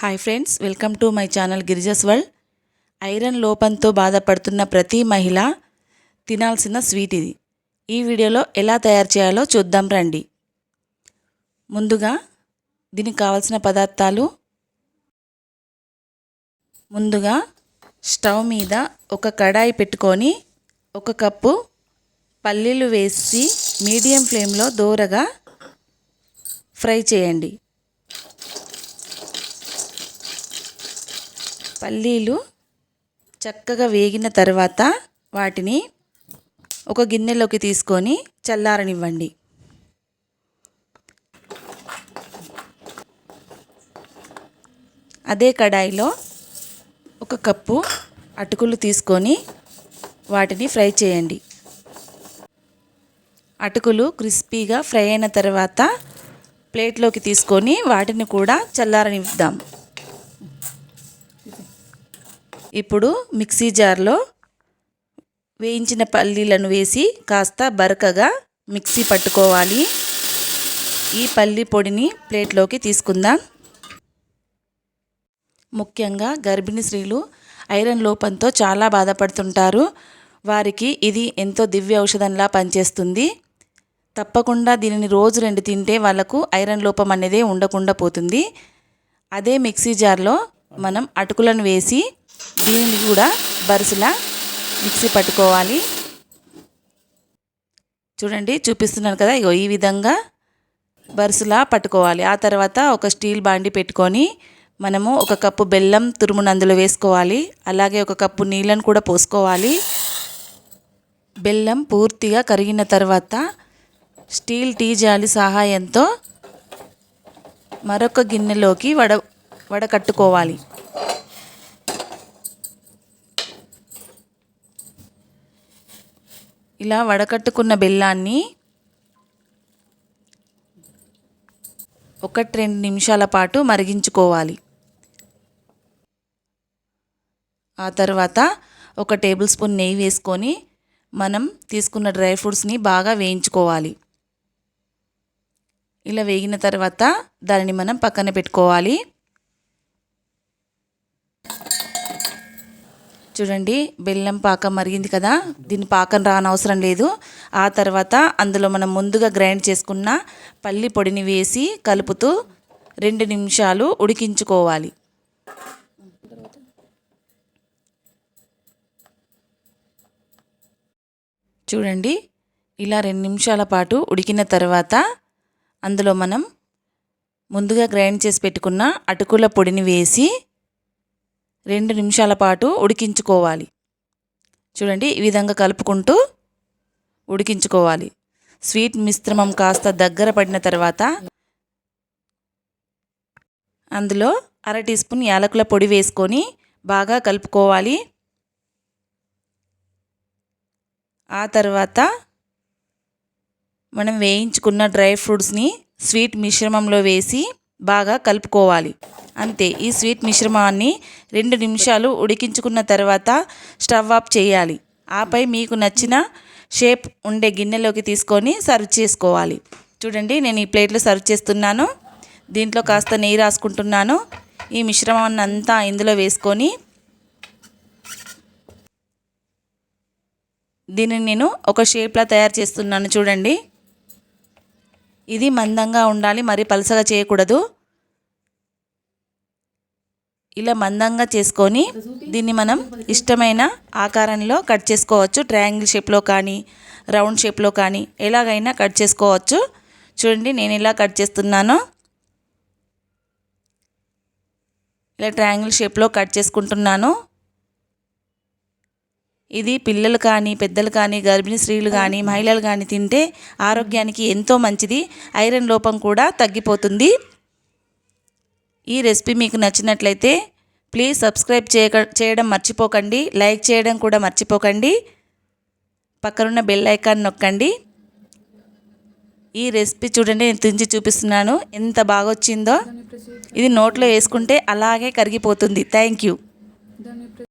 Hi friends welcome to my channel Girija's world iron లోపంతో బాధపడుతున్న ప్రతి మహిళ తినాల్సిన స్వీట్ ఇది. ఈ వీడియోలో ఎలా తయారు చేయాలో చూద్దాం రండి. ముందుగా దీనికి కావాల్సిన పదార్థాలు. ముందుగా స్టవ్ మీద ఒక కడాయి పెట్టుకొని ఒక కప్పు పల్లీలు వేసి మీడియం ఫ్లేమ్లో దూరగా ఫ్రై చేయండి. పల్లీలు చక్కగా వేగిన తర్వాత వాటిని ఒక గిన్నెలోకి తీసుకొని చల్లారనివ్వండి. అదే కడాయిలో ఒక కప్పు అటుకులు తీసుకొని వాటిని ఫ్రై చేయండి. అటుకులు క్రిస్పీగా ఫ్రై అయిన తర్వాత ప్లేట్లోకి తీసుకొని వాటిని కూడా చల్లారనిద్దాం. ఇప్పుడు మిక్సీ జార్లో వేయించిన పల్లీలను వేసి కాస్త బరకగా మిక్సీ పట్టుకోవాలి. ఈ పల్లి పొడిని ప్లేట్లోకి తీసుకుందాం. ముఖ్యంగా గర్భిణీ స్త్రీలు ఐరన్ లోపంతో చాలా బాధపడుతుంటారు. వారికి ఇది ఎంతో దివ్య ఔషధంలా పనిచేస్తుంది. తప్పకుండా దీనిని రోజు రెండు తింటే వాళ్ళకు ఐరన్ లోపం అనేది ఉండకుండా పోతుంది. అదే మిక్సీ జార్లో మనం అటుకులను వేసి దీనిని కూడా బరుసులా మిక్సీ పట్టుకోవాలి. చూడండి చూపిస్తున్నాను కదా ఇగో ఈ విధంగా బరుసులా పట్టుకోవాలి. ఆ తర్వాత ఒక స్టీల్ బాండి పెట్టుకొని మనము ఒక కప్పు బెల్లం తురుమును అందులో వేసుకోవాలి. అలాగే ఒక కప్పు నీళ్ళను కూడా పోసుకోవాలి. బెల్లం పూర్తిగా కరిగిన తర్వాత స్టీల్ టీ జాలి సహాయంతో మరొక గిన్నెలోకి వడ వడకట్టుకోవాలి ఇలా వడకట్టుకున్న బెల్లాన్ని ఒకటి రెండు నిమిషాల పాటు మరిగించుకోవాలి. ఆ తర్వాత ఒక టేబుల్ స్పూన్ నెయ్యి వేసుకొని మనం తీసుకున్న డ్రై ఫ్రూట్స్ని బాగా వేయించుకోవాలి. ఇలా వేగిన తర్వాత దానిని మనం పక్కన పెట్టుకోవాలి. చూడండి బెల్లం పాకం మరిగింది కదా దీని పాకం రానవసరం లేదు. ఆ తర్వాత అందులో మనం ముందుగా గ్రైండ్ చేసుకున్న పల్లి పొడిని వేసి కలుపుతూ రెండు నిమిషాలు ఉడికించుకోవాలి. చూడండి ఇలా రెండు నిమిషాల పాటు ఉడికిన తర్వాత అందులో మనం ముందుగా గ్రైండ్ చేసి పెట్టుకున్న అటుకుల పొడిని వేసి రెండు నిమిషాల పాటు ఉడికించుకోవాలి. చూడండి ఈ విధంగా కలుపుకుంటూ ఉడికించుకోవాలి. స్వీట్ మిశ్రమం కాస్త దగ్గర పడిన తర్వాత అందులో అర టీ స్పూన్ యాలకుల పొడి వేసుకొని బాగా కలుపుకోవాలి. ఆ తర్వాత మనం వేయించుకున్న డ్రై ఫ్రూట్స్ని స్వీట్ మిశ్రమంలో వేసి బాగా కలుపుకోవాలి. అంతే ఈ స్వీట్ మిశ్రమాన్ని రెండు నిమిషాలు ఉడికించుకున్న తర్వాత స్టవ్ ఆఫ్ చేయాలి. ఆపై మీకు నచ్చిన షేప్ ఉండే గిన్నెలోకి తీసుకొని సర్వ్ చేసుకోవాలి. చూడండి నేను ఈ ప్లేట్లో సర్వ్ చేస్తున్నాను. దీంట్లో కాస్త నెయ్యి రాసుకుంటున్నాను. ఈ మిశ్రమాన్ని అంతా ఇందులో వేసుకొని దీనిని నేను ఒక షేప్లా తయారు చేస్తున్నాను. చూడండి ఇది మందంగా ఉండాలి మరి పలసగా చేయకూడదు. ఇలా మందంగా చేసుకొని దీన్ని మనం ఇష్టమైన ఆకారంలో కట్ చేసుకోవచ్చు. ట్రయాంగిల్ షేప్లో కానీ రౌండ్ షేప్లో కానీ ఎలాగైనా కట్ చేసుకోవచ్చు. చూడండి నేను ఇలా కట్ చేస్తున్నాను. ఇలా ట్రయాంగిల్ షేప్లో కట్ చేసుకుంటున్నాను. ఇది పిల్లలు కానీ పెద్దలు కానీ గర్భిణీ స్త్రీలు కానీ మహిళలు కానీ తింటే ఆరోగ్యానికి ఎంతో మంచిది. ఐరన్ లోపం కూడా తగ్గిపోతుంది. ఈ రెసిపీ మీకు నచ్చినట్లయితే ప్లీజ్ సబ్స్క్రైబ్ చేయక చేయడం మర్చిపోకండి. లైక్ చేయడం కూడా మర్చిపోకండి. పక్కనున్న బెల్ ఐకాన్ నొక్కండి. ఈ రెసిపీ చూడండి నేను తుంచి చూపిస్తున్నాను. ఎంత బాగా వచ్చిందో ఇది నోట్లో వేసుకుంటే అలాగే కరిగిపోతుంది. Thank you.